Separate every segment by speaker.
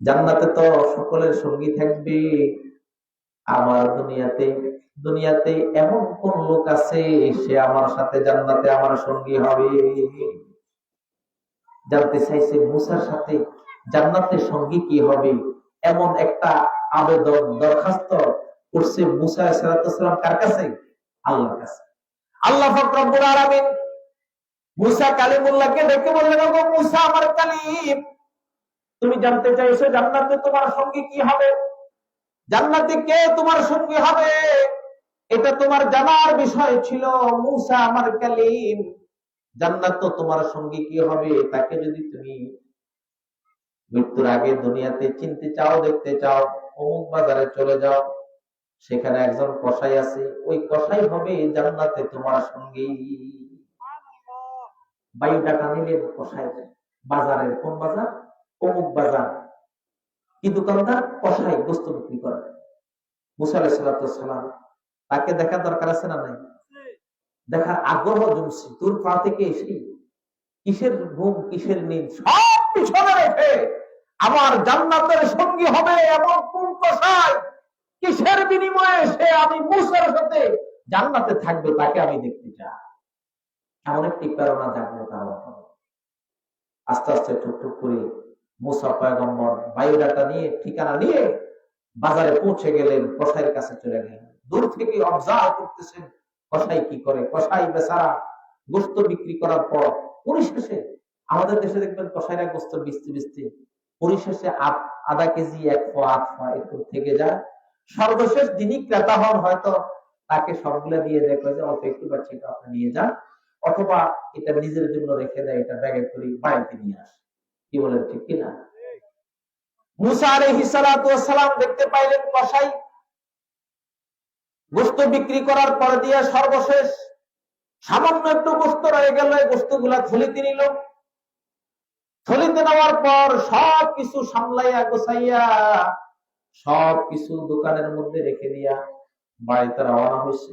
Speaker 1: জান্নাতে তো সকলের সঙ্গী থাকবে। আমার দুনিয়াতে দুনিয়াতে এমন কোন লোক আছে, সে আমার সাথে জান্নাতে আমার সঙ্গী হবে। জানতে চাইছে মুসার সাথে জান্নাতের সঙ্গী কি হবে? এমন একটা আবেদন দরখাস্ত করছে মুসা সালাম কার কাছে? আল্লাহর কাছে। আল্লাহ ফকরবুল আলামিন মুসা কালিমুল্লাহকে ডেকে বললেন মুসা, আমার কালিম তুমি জানতে চাইছো জান্নাতে তোমার সঙ্গী কি হবে? জান্নাতে কে তোমার সঙ্গী হবে? এটা তোমার জানার বিষয় ছিল মুসা আমার কালিম। জান্নাত তো তোমার সঙ্গী কি হবে? তাকে যদি তুমি মৃত্যুর আগে দুনিয়াতে চিনতে চাও দেখতে চাও অমুক বাজারে চলে যাও সেখানে একজন কসাই আছে ওই কসাই হবে জান্নাতে তোমার সঙ্গী। বায়ু ডাটা নিলেন কসাই বাজারের কোন বাজার? অমুক বাজার। কি দোকানদার কসাই বস্তু বিক্রি করে। মুসা আলাইসালাম তাকে দেখা দরকার আছে না নাই? দেখার আগ্রহ জমছে। তোর পা থেকে এসে কিসের ঘুম, কিসের নিন সব পিছনে রেখে আমার জান্নাতের সঙ্গী হবে এমন কোন কসাই কিসের বিনিময়ে সে আমি মুসার সাথে জান্নাতে থাকবে তাকে আমি দেখতে চাই। এমন একটি প্রেরণা জাগলো তার আস্তে আস্তে টুকটুক করে মুসা পয়গম্বর বায়োডাটা নিয়ে, ঠিকানা নিয়ে বাজারে পৌঁছে গেলেন, কসাইয়ের কাছে চলে গেলেন। দূর থেকে অবজার্ভ করতেছেন, কসাই কি করে? কসাই বেচারা গোস্ত বিক্রি করার পর পরিশেষে আমাদের দেশে দেখবেন কসাইরা গোস্ত বিস্তি বিস্তি পরিশেষে আধা কেজি, এক ফ আধ ফ একটু থেকে যায়। সর্বশেষ যিনি ক্রেতা হন হয়তো তাকে সবগুলা দিয়ে দেখো যে, অল্প একটু পাচ্ছি এটা আপনি নিয়ে যান। অথবা এটা নিজের জন্য রেখে দেয়, এটা ব্যাগে করে বাড়িতে নিয়ে আসে। কি বলেন, ঠিক কিনা? মুসা আলাইহিস সালাম দেখতে পাইলেন কসাই। গোস্ত বিক্রি করার পর দিয়ে সর্বশেষ সামান্য একটু গোস্ত রয়ে গেল, এই গোস্তগুলা থলিতে নিল। থলিতে নেওয়ার পর সব কিছু সামলাইয়া, গোছাইয়া সব কিছু দোকানের মধ্যে রেখে দিয়া বাড়িতে রওনা হয়েছে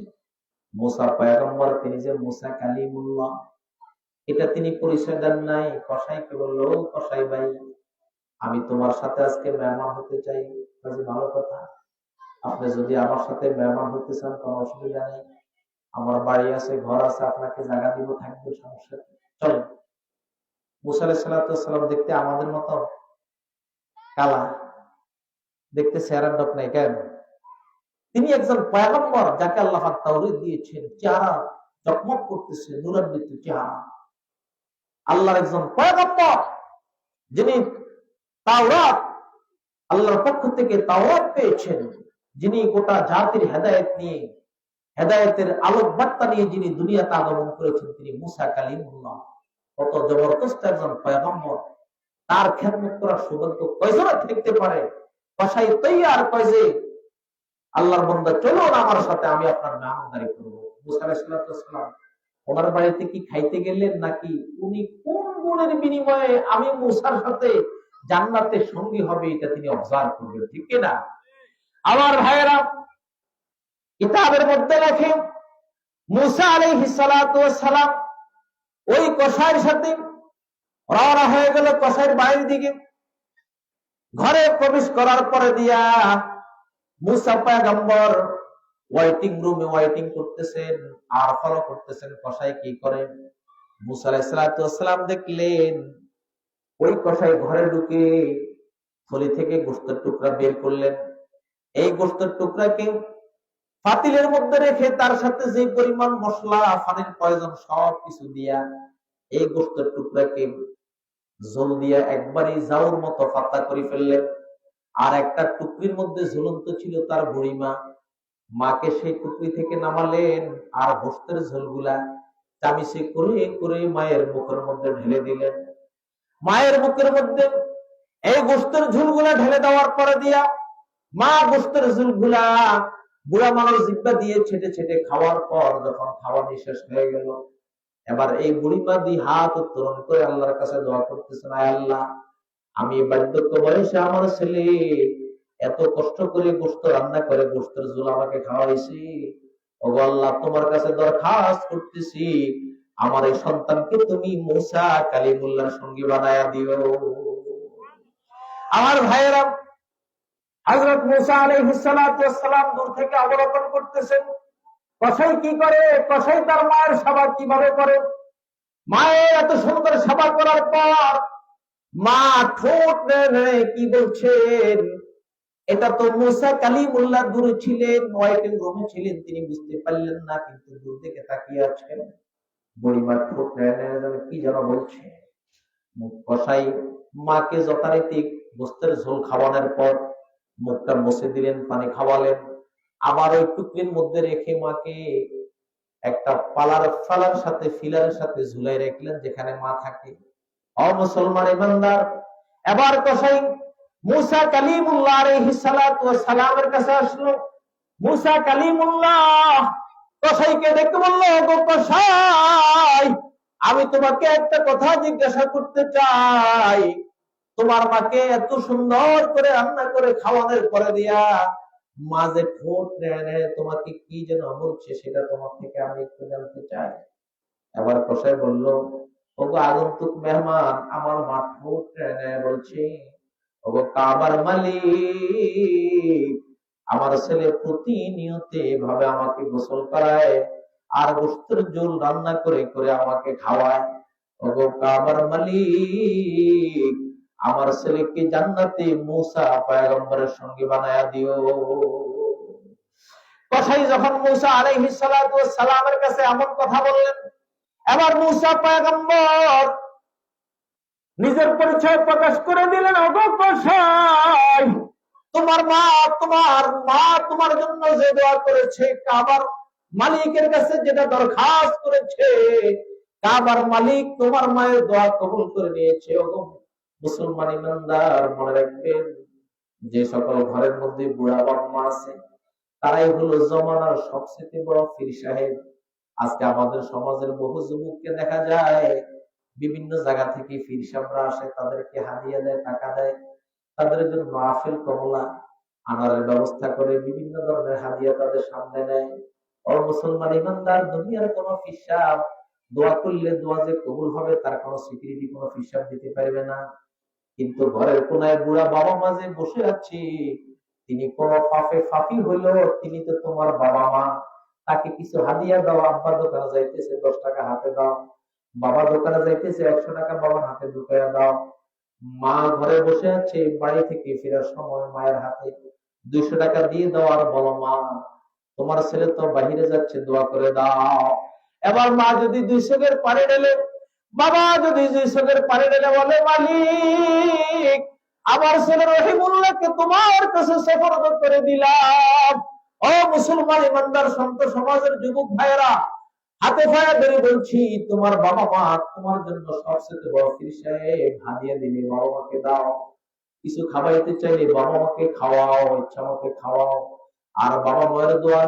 Speaker 1: মুসা পয়গম্বর, তিনি যে মুসা কালিমুল্লাহ এটা তিনি পরিচয় দেন নাই। কসাইকে বলল "ও কসাই ভাই, আমি তোমার সাথে আজকে মেহমান হতে চাই। ভালো কথা। আপনি যদি আমার সাথে মেহমান হতে চান, কোনো অসুবিধা নেই। আমার বাড়ি আছে, ঘর আছে, আপনাকে জায়গা দিব, থাকবে, সমস্যা নেই। চলেন মুসা দেখতে আমাদের মতো কালা, দেখতে চেহারার ডক নাই কেন? তিনি একজন পয়গম্বর যাকে আল্লাহ পাক দিয়েছেন। চেহারা চকমক করতেছে, নুরান্বিত চেহারা। আল্লাহর একজন পয়গম্বর, যিনি তাওরাত, আল্লাহর পক্ষ থেকে তাওরাত পেয়েছেন, যিনি গোটা জাতির হেদায়েত নিয়ে, হেদায়েতের আলোক বার্তা নিয়ে যিনি দুনিয়াতে আগমন করেছেন, তিনি মুসা কালিমুল্লাহ। কত জবরদস্ত একজন পয়গম্বর। তার খেদমত করার সৌভাগ্য কয়জনে থাকতে পারে? কসাই তৈয়ার কয় যে আল্লাহর বন্দা, চলুন আমার সাথে আমি আপনার মেহমানদারি করব। মুসা আলাইসালাম ওনার বাড়িতে কি খাইতে গেলেন নাকি? উনি কোন গুণের বিনিময়ে আমি মুসার সাথে জান্নাতের সঙ্গী হবে এটা তিনি অবজার্ভ করবেন, ঠিক কিনা আমার ভাইয়েরা, কিতাবের মধ্যে লেখে, মুসা ওয়াস সালাম ওই কসাইয়ের সাথে রওনা হয়ে গেল কসাইয়ের বাইরের দিকে। ঘরে প্রবেশ করার পরে দিয়া মুসা পয়গম্বর ওয়াইটিং রুমে ওয়াইটিং করতেছেন, আর ফলো করতেছেন, কসাই কি করেন মুসা দেখলেন, ওই ঘরে ঢুকে থলি থেকে গোস্তের টুকরা বের করলেন। এই গোস্তের টুকরাকে মধ্যে রেখে তার সাথে যে পরিমাণ মশলা পানির প্রয়োজন সব কিছু দিয়া এই গোস্তের টুকরাকে জল দিয়া একবারই জাউর মতো পাতা করে ফেললেন। আর একটা টুকরির মধ্যে ঝুলন্ত ছিল তার বুড়িমা। মাকে সেই টুকরি থেকে নামালেন আর গোস্তের ঝোলগুলা চামিচে করে করে মায়ের মুখের মধ্যে ঢেলে দিলেন। মায়ের মুখের মধ্যে এই গোস্তের ঝুলগুলা ঢেলে দেওয়ার পরে দিয়া মা গোস্তের ঝুলগুলা বুড়া মানুষ জিব্বা দিয়ে ছেটে ছেটে খাওয়ার পর যখন খাওয়া শেষ হয়ে গেল, এবার এই বুড়িমা দিয়ে হাত উত্তোলন করে আল্লাহর কাছে দোয়া করতেছেন, আয় আল্লাহ, আমি বার্ধক্য বয়সে আমার ছেলে এত কষ্ট করে গোস্ত রান্না করে গোস্তের ঝোল আমাকে খাওয়াইছি। ওগো আল্লাহ, তোমার কাছে দরখাস্ত করতেছি। আমার এই সন্তানকে তুমি মুসা কালিমুল্লাহর সঙ্গী বানায়া দিও। আমার ভাইয়েরা হজরত মুসা আলহিসাম দূর থেকে অবলোকন করতেছেন। কসাই কি করে? কসাই তার মায়ের সেবা কীভাবে করে? মায়ের এত সুন্দর সেবা করার পর মা ঠোঁট কি বলছেন? এটা তো মুসা কালিমুল্লাহ দূরে ছিলেন ওয়াইটিং রুমে ছিলেন, তিনি বুঝতে পারলেন না, কিন্তু দূর থেকে তাকিয়ে আছেন। বুড়িমার ঠোঁট কি যেন বলছে। মুখ কষাই মাকে যথারীতি গোস্তের ঝোল খাওয়ানোর পর মুখটা মুছে দিলেন, পানি খাওয়ালেন। আবার ওই টুকরির মধ্যে রেখে মাকে একটা পালার ফালার সাথে ফিলারের সাথে ঝুলাই রাখলেন, যেখানে মা থাকে। অ মুসলমান ইমানদার এবার কসাই মুসা কালিমুল্লাহ আলাইহিস সালাতু ওয়াস সালামের কাছে আসলো। মুসা কালিমুল্লাহ, কসাইকে ডেকে বলল গো কসাই, আমি তোমাকে একটা কথা জিজ্ঞাসা করতে চাই। তোমার মাকে এত সুন্দর করে রান্না করে খাওয়ানোর পরে দিয়া মাঝে ঠোঁট নেড়ে তোমাকে কি যেন বলছে সেটা তোমার থেকে আমি একটু জানতে চাই। এবার কসাই বলল, ওগো আগন্তুক মেহমান, আমার মা ঠোঁট নেড়ে বলছে কাবার মালিক, আমার ছেলে প্রতিনিয়ত এভাবে আমাকে গোসল করায়, আর গোস্তের জোল রান্না করে করে আমাকে খাওয়ায়। কাবার মালিক, আমার ছেলেকে জান্নাতে মুসা পয়গম্বরের সঙ্গে বানায়া দিও। কসাই যখন মুসা আলাইহিস সালামের কাছে এমন কথা বললেন, এবার মুসা পয়গম্বর নিজের পরিচয় প্রকাশ করে দিলেন তোমার মা তোমার মা তোমার জন্য যে দোয়া করেছে, কাবার মালিকের কাছে যেটা দরখাস্ত করেছে, কাবার মালিক তোমার মায়ের দোয়া কবুল করে নিয়েছে। মুসলমান ইমানদার, মনে রাখবেন, যে সকল ঘরের মধ্যে বুড়া বাবা আছে, তারাই হলো জমানার সবচেয়ে বড় ফির সাহেব। আজকে আমাদের সমাজের বহু যুবককে দেখা যায় বিভিন্ন জায়গা থেকে ফির আসে, তাদেরকে হাদিয়া দেয়, টাকা দেয়। তাদের জন্য মাহফিল, কমলা আনারের ব্যবস্থা করে বিভিন্ন ধরনের হাদিয়া তাদের সামনে নেয়। ও মুসলমান ইমানদার, দুনিয়ার কোন ফিসাব দোয়া করলে দোয়া যে কবুল হবে তার কোনো স্বীকৃতি, কোনো ফিসাব দিতে পারবে না। কিন্তু ঘরের কোনায় বুড়া বাবা মাঝে বসে আছে, তিনি কোন ফাফে ফাফি হইল, তিনি তো তোমার বাবা মা। তাকে কিছু হাদিয়া দাও আব্বার দোকানে যাইতেছে, দশ টাকা হাতে দাও। বাবা দোকানে যাইতেছে, একশো টাকা বাবার হাতে ঢুকাইয়া দাও। মা ঘরে বসে আছে, বাড়ি থেকে ফেরার সময় মায়ের হাতে দুইশো টাকা দিয়ে দাও আর বলো, মা, তোমার ছেলে তো বাহিরে যাচ্ছে, দোয়া করে দাও। এবার মা যদি দুই চোখের পানি ঢেলে, বাবা যদি দুই চোখের পানি ঢেলে বলে, মালিক, আমার ছেলে রহিমুল্লাহকে তোমার কাছে সফরদ করে দিলাম। ও মুসলমান ইমানদার, সন্ত সমাজের যুবক ভাইয়েরা হাতে ফায়া ধরে বলছি, তোমার বাবা মা তোমার জন্য সবচেয়ে বড় বাবা মাকে দাও। কিছু খাওয়াইতে চাইলে বাবা মাকে খাওয়াও, ইচ্ছা খাওয়াও। আর বাবা মায়ের দোয়া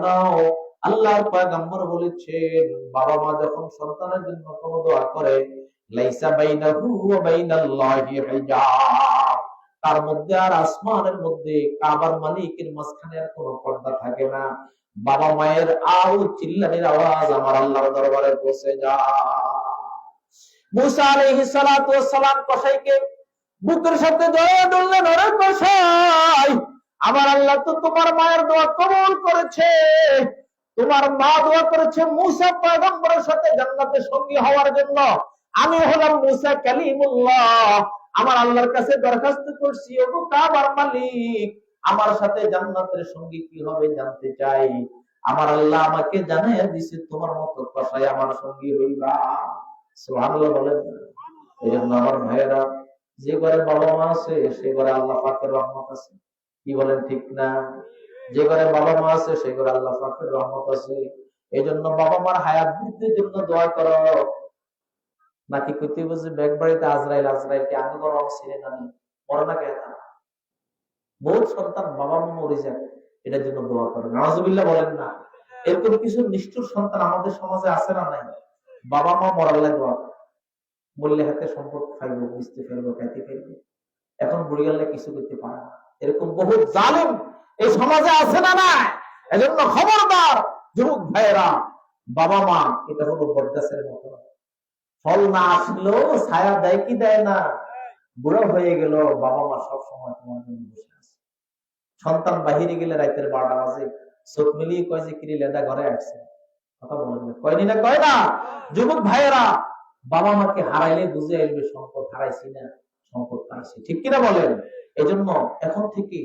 Speaker 1: বলেছেন, বাবা মা যখন সন্তানের জন্য কোনো দোয়া করে, লাইসা বাইনাহু ওয়া বাইনাল্লাহি হিজাব। তার মধ্যে আর আসমানের মধ্যে কাবার মালিকের মাঝখানে আর কোনো পর্দা থাকে না। বাবা মায়ের আও চিল্লানির আওয়াজ আমার আল্লাহর দরবারে পৌঁছে যায়। মুসা আলাইহিস সালাতু সালাম কসাইকে, বুকের সাথে জড়িয়ে ধরলেন ওরে কসাই, আমার আল্লাহ তো তোমার মায়ের দোয়া কবুল করেছে। তোমার মা দোয়া করেছে মুসা পয়গম্বরের সাথে জান্নাতে সঙ্গী হওয়ার জন্য। আমি হলাম মুসা কালিমুল্লাহ। আমার আল্লাহর কাছে দরখাস্ত করছি, ওগো কাবার মালিক আমার সাথে জান্নাতের সঙ্গী কি হবে জানতে চাই। আমার আল্লাহ আমাকে জানাইয়া দিছে তোমার মতো কসাই আমার সঙ্গী হইবা। সুবহানাল্লাহ বলেন। এই জন্য আমার ভাইয়েরা, যে ঘরে বাবা মা আছে, সে ঘরে আল্লাহ পাকের রহমত আছে। কি বলেন, ঠিক না? যে ঘরে বাবা মা আছে, সে ঘরে আল্লাহ পাকের রহমত আছে। এই জন্য বাবা মার হায়াত বৃদ্ধির জন্য দোয়া করো। নাকি কইতে বুঝে ব্যাগ বাড়িতে আজরাইল আজরাইল কি আগে বড় ছিলেন আমি মরে না কেন? বহুত সন্তান বাবা মা মরে যায় এটার জন্য দোয়া করে নাজুবিল্লাহ বলেন না। এরকম কিছু নিষ্ঠুর সন্তান আমাদের সমাজে আছে না নাই? বাবা মা মরাল্লাহ দোয়া করে বললে হাতে সম্পদ খাইবো বুঝতে ফেলব খাইতে ফেলব। এখন বুড়ি গেলে কিছু করতে পারে না। এরকম বহু জালেম এই সমাজে আছে না না এজন্য খবরদার, যুবক ভাইয়েরা বাবা মা এটা হলো বরদাসের মতো। ফল না আসলেও ছায়া দেয় কি দেয় না? বুড়ো হয়ে গেল বাবা মা সব সময় তোমার জন্য বসে সন্তান বাহিরে গেলে রাতের বারোটা বাজে। চোখ মিলিয়ে কয় যে, কিরি লেদা, ঘরে আসছে? কথা বলেন না। কয়নি না, কয় না? যুবক ভাইয়েরা, বাবা মাকে হারাইলে বুঝে আসবে সম্পদ হারাইছি না, সম্পদ পাইছি। ঠিক কিনা বলেন? এজন্য এখন থেকে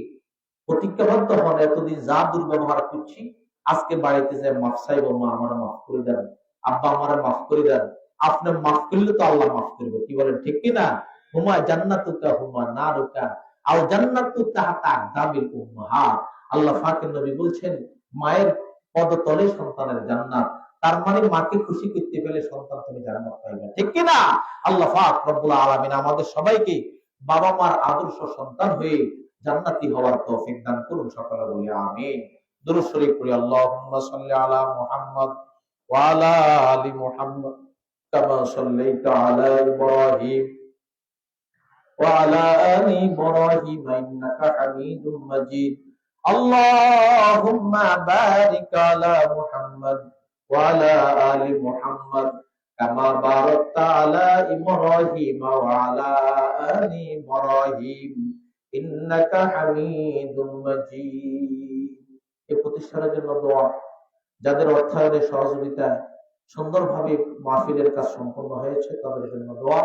Speaker 1: প্রতিজ্ঞাবদ্ধ হন, এতদিন যা দুর্ব্যবহার করছি, আজকে বাড়িতে যে মাফ চাইব, মা আমার মাফ করে দেন, আব্বা আমার মাফ করে দেন। আপনি মাফ করলে তো আল্লাহ মাফ করবে। কি বলেন, ঠিক কিনা? হুমা জান্নাতুকা হুমা নারুকা আও জান্নাতু তাহাতা দাবিল উম্মাহাত। আল্লাহ ফাকির নবী বলছেন, মায়ের পদতলে সন্তানের জান্নাত। তার মানে মাকে খুশি করতে পেলে সন্তান তুমি জান্নাত পাইবে। ঠিক কিনা আল্লাহ পাক রব্বুল আলামিন আমাদের সবাইকে বাবা মার আদর্শ সন্তান হয়ে জান্নাতি হওয়ার তৌফিক দান করুন সকলে বলি, আমিন। দুরূদ শরীফ পড়ি, আল্লাহুম্মা সাল্লি আলা মুহাম্মদ ওয়া আলা আলি মুহাম্মদ কামা সাল্লাইতা আলা ইব্রাহিম। وعلى آل إبراهيم إنك حميد مجيد اللهم بارك على محمد وعلى آل محمد كما باركت على إبراهيم وعلى آل إبراهيم إنك حميد مجيد এই প্রতিষ্ঠানের জন্য দোয়া যাদের অর্থায়নের সহযোগিতায় সুন্দরভাবে মাহফিলের কাজ সম্পন্ন হয়েছে তাদের জন্য দোয়া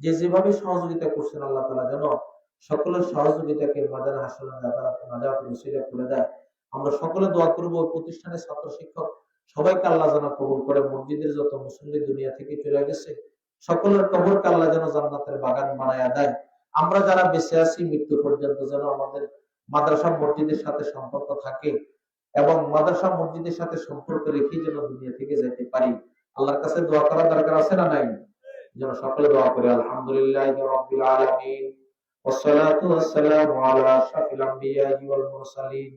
Speaker 1: যে যেভাবে সহযোগিতা করছেন আল্লাহ তালা যেন সকলের সহযোগিতাকে মাদার হাসনের নাজাত মুসিলা করে দেয়। আমরা সকলে দোয়া করব ওই প্রতিষ্ঠানের ছাত্র শিক্ষক সবাইকে আল্লাহ যেন কবুল করে, মসজিদের যত মুসল্লি দুনিয়া থেকে চলে গেছে, সকলের কবরকে আল্লাহ যেন জান্নাতের বাগান বানায়া দেয়। আমরা যারা বেঁচে আছি, মৃত্যু পর্যন্ত যেন আমাদের মাদ্রাসা মসজিদের সাথে সম্পর্ক থাকে এবং মাদ্রাসা মসজিদের সাথে সম্পর্ক রেখে যেন দুনিয়া থেকে যেতে পারি। আল্লাহর কাছে দোয়া করা দরকার আছে না নাই? যেন সকলে দোয়া করে আলহামদুলিল্লাহ রাব্বিল আলামিন والصلاة والسلام على أشرف الأنبياء والمرسلين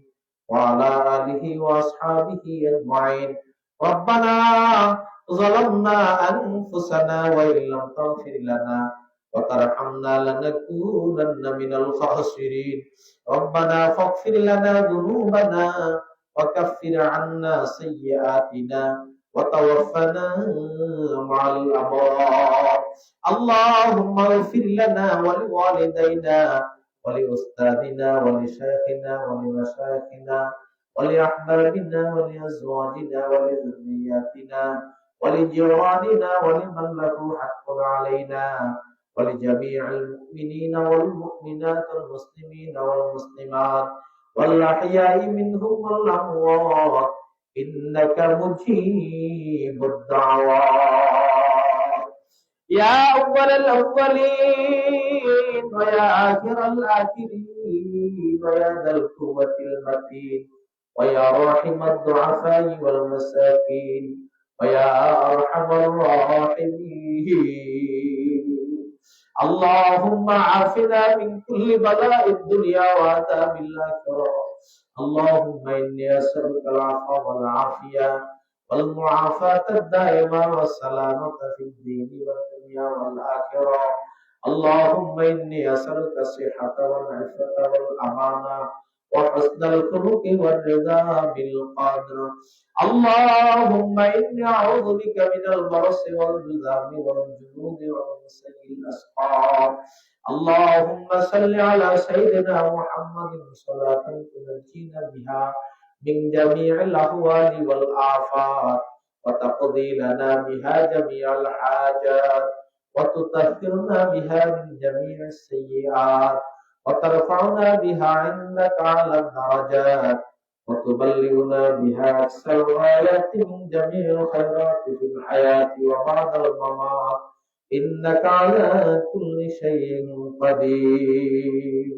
Speaker 1: وعلى آله وأصحابه أجمعين ربنا ظلمنا أنفسنا وإن لم تغفر لنا وترحمنا لنكونن من الخاسرين ربنا فاغفر لنا ذنوبنا وكفر عنا سيئاتنا وتوفنا مع الأبرار اللهم اغفر لنا ولوالدينا ولأستاذنا ولشيخنا ولمشايخنا ولأحبابنا ولأزواجنا ولذرياتنا ولجيراننا ولمن له حق علينا ولجميع المؤمنين والمؤمنات المسلمين والمسلمات والأحياء منهم والأموات إنك مجيب الدعوات يا أول الأولين ويا آخر الآخرين ويا ذا القوة المتين ويا راحم الضعفاء والمساكين ويا أرحم الراحمين اللهم عافنا من كل بلاء الدنيا وعذاب الآخرة اللهم إني أسألك العفو والعافية والمعافاة الدائمة والسلامة في الدين والدنيا والآخرة. اللهم إني أسألك الصحة والعفة والأمانة وحسن الخلق والرضا بالقدر اللهم إني أعوذ بك من البرص والجذام والجنود ومن سيء الأسقام اللهم صل على سيدنا محمد صلاة تنجينا بها من جميع الأهوال والآفات وتقضي لنا بها جميع الحاجات وتطهرنا بها من جميع السيئات وترفعنا بها عندك على الدرجات وتبلغنا بها أقصى الغايات من جميع الخيرات في الحياة وبعد الممات إنك على كل شيء قدير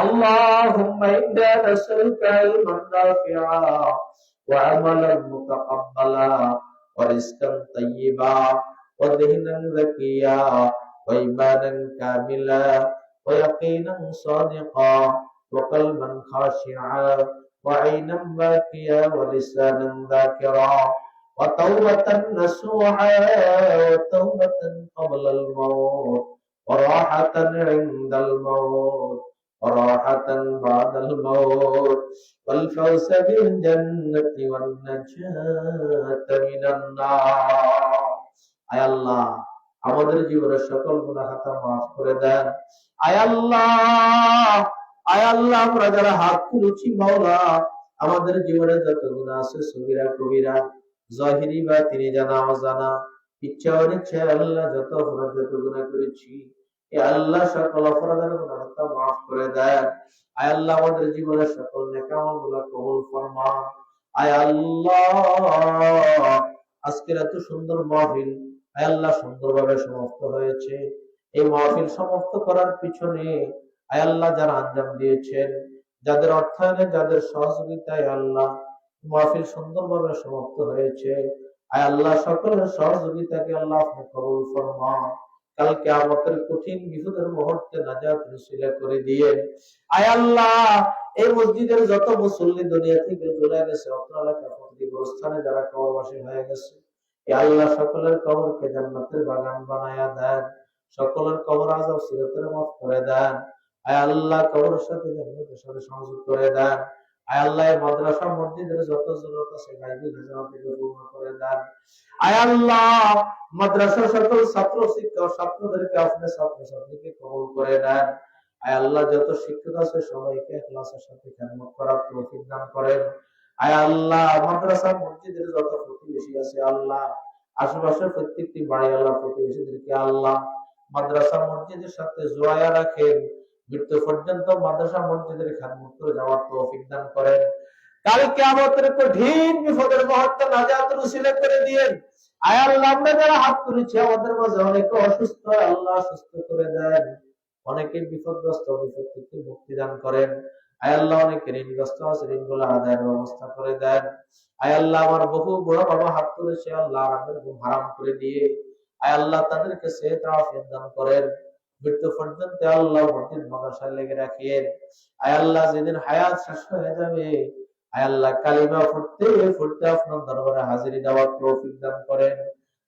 Speaker 1: اللهم إنا نسألك علما نافعا وعملا متقبلا ورزقا طيبا وذهنا ذكيا وإيمانا كاملا ويقينا صادقا وقلبا خاشعا وعينا باكيا ولسانا ذاكرا وتوبة نسوعا وتوبة قبل الموت وراحة عند الموت وراحة بعد الموت والفوز بالجنة والنجاة من النار. أي الله. আমাদের জীবনের সকল গুণা খাতা মাফ করে দেন। আয় আল্লাহ আয় আল্লাহ, আমরা যারা হাত তুলেছি, মাওলা, আমাদের জীবনে যত গুণা আছে সবিরা কবিরা, জহিরি বা তিনি জানা, অজানা, ইচ্ছা অনিচ্ছা আল্লাহ যত অপরাধ, যত গুণা করেছি, এ আল্লাহ সকল অপরাধের গুণা খাতা মাফ করে দেন। আয় আল্লাহ, আমাদের জীবনের সকল নেকামলগুলা কবুল ফরমান। আয় আল্লাহ, আজকের এত সুন্দর মাহফিল আল্লাহ সুন্দরভাবে সমাপ্ত হয়েছে। এই মাহফিল সমাপ্ত করার পিছনে আল্লাহ যারা আঞ্জাম দিয়েছেন, যাদের অর্থায়নে, যাদের সহযোগিতায় আল্লাহ মাহফিল সুন্দরভাবে সমাপ্ত হয়েছে, আয় আল্লাহ সকলের সহযোগিতাকে আল্লাহ আপনি কবুল ফরমান। কালকে আমাদের কঠিন বিপদের মুহূর্তে নাজাত রসিলা করে দিয়ে, আয় আল্লাহ, এই মসজিদের যত মুসল্লি দুনিয়া থেকে চলে গেছে অত্র এলাকা গোরস্থানে যারা কবরবাসী হয়ে গেছে আল্লাহ সকলের কবরকে জান্নাতের বাগান বানায়া দেন। সকলের কবর আজাব সিরতের মাফ করে দেন। আয় আল্লাহ কবরের সাথে জান্নাতের সাথে সংযোগ করে দেন। আয় আল্লাহ মাদ্রাসা, মসজিদের যত জরুরত আছে, গাইবি খাজানা থেকে পূর্ণ করে দেন। আয় আল্লাহ, মাদ্রাসার সকল ছাত্র, শিক্ষক, ছাত্রদেরকে আপনি ছাত্র ছাত্রীকে কবল করে দেন। আয় আল্লাহ, যত শিক্ষক আছে, সবাইকে ক্লাসের সাথে খেদমত করার তৌফিক দান করেন। আয় আল্লাহ মাদ্রাসা মসজিদের যত প্রতিবেশী আছে, আল্লাহ। আশেপাশের প্রত্যেকটি বাড়ি আল্লাহ প্রতিবেশীদেরকে আল্লাহ। মাদ্রাসা মসজিদের সাথে জোয়ায়া রাখেন। মৃত্যু পর্যন্ত মাদ্রাসা মসজিদের খেদমত করে যাওয়ার তৌফিক দান করেন। কালকে আমাদের কঠিন বিপদের মুহূর্তে নাজাত রুসিলে করে দিয়েন। আয় আল্লাহ, আমরা যারা হাত তুলেছি, আমাদের মাঝে অনেকে অসুস্থ, আল্লাহ সুস্থ করে দেন। অনেকে বিপদগ্রস্ত বিপদ থেকে মুক্তি দান করেন। আয় আল্লাহ ঋণগ্রস্ত আছে আদায়ের ব্যবস্থা করে দেন। আয় আল্লাহ আমার বহু বাবা হাত তুলেছে, আল্লাহ আমাদের হারাম করে দিয়ে। আয় আল্লাহ তাদেরকে সে দান করেন। মৃত্যু পর্যন্ত আল্লাহ লেগে রাখেন। আয় আল্লাহ যেদিন হায়াত শেষ হয়ে যাবে, আয় আল্লাহ কালিমা ফুটতে ফুটতে আপনার দরবারে হাজিরি দেওয়ার দান করেন।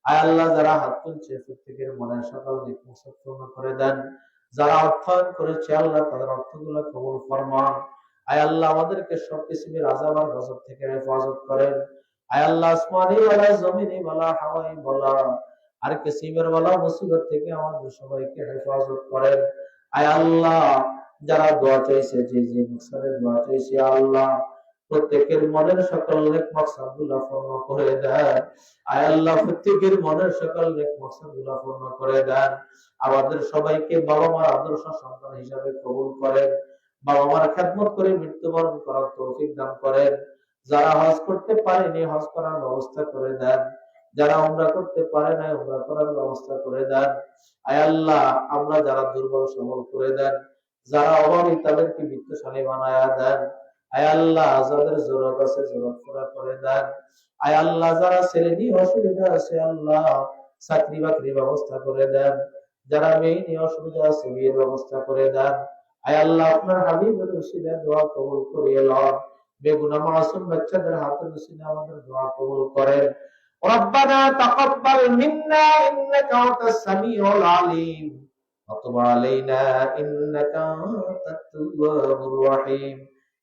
Speaker 1: আয় আল্লাহ যারা হাত তুলছে প্রত্যেকের মনের সকল দিক করে দেন। যারা অর্থায়ন করেছে, আল্লাহ তাদের অর্থগুলো কবুল ফরমান। আয় আল্লাহ আমাদেরকে সব কিসিমের আজাব আর গজব থেকে হেফাজত করেন। আয় আল্লাহ আসমানি জমিনি হাওয়াই ওয়ালা আর কিসিমের মুসিবত থেকে আমাদের সবাইকে হেফাজত করেন। আয় আল্লাহ, যারা দোয়া চাইছে, যে যে দোয়া চাইছে, আল্লাহ। প্রত্যেকের মনের সকল নেক মাকসাদগুলো পূর্ণ করে দেন। আয় আল্লাহ, প্রত্যেকের মনের সকল নেক মাকসাদগুলো পূর্ণ করে দেন। আমাদের সবাইকে বাবা মার আদর্শ সন্তান হিসাবে কবুল করেন। বাবা মার খেদমত করে মৃত্যুবরণ করার তৌফিক দান করেন। যারা হজ করতে পারেনি, হজ করার ব্যবস্থা করে দেন। যারা উমরা করতে পারে না উমরা করার ব্যবস্থা করে দেন। আয় আল্লাহ, আমরা যারা দুর্বল সবল করে দেন। যারা অভাবী, তাদেরকে বিত্তশালী বানায়া দেন। আয় আল্লাহ যাদের জরুরত আছে জরুরত পুরা করে দেন আয় আল্লাহ যারা ছেলে নিয়ে অসুবিধা আছে আল্লাহ চাকরি বাকরি ব্যবস্থা করে দেন যারা মেয়ে নিয়ে অসুবিধা আছে বিয়ের ব্যবস্থা করে দেন আয় আল্লাহ আপনার হাবিবের উসিলা দোয়া কবুল করিয়ে লন বেগুনা মাসুম বাচ্চাদের হাতের উসিলা আমাদের দোয়া কবুল করেন ربنا تقبل منا انك انت السميع العليم وتب علينا انك انت التواب الرحيم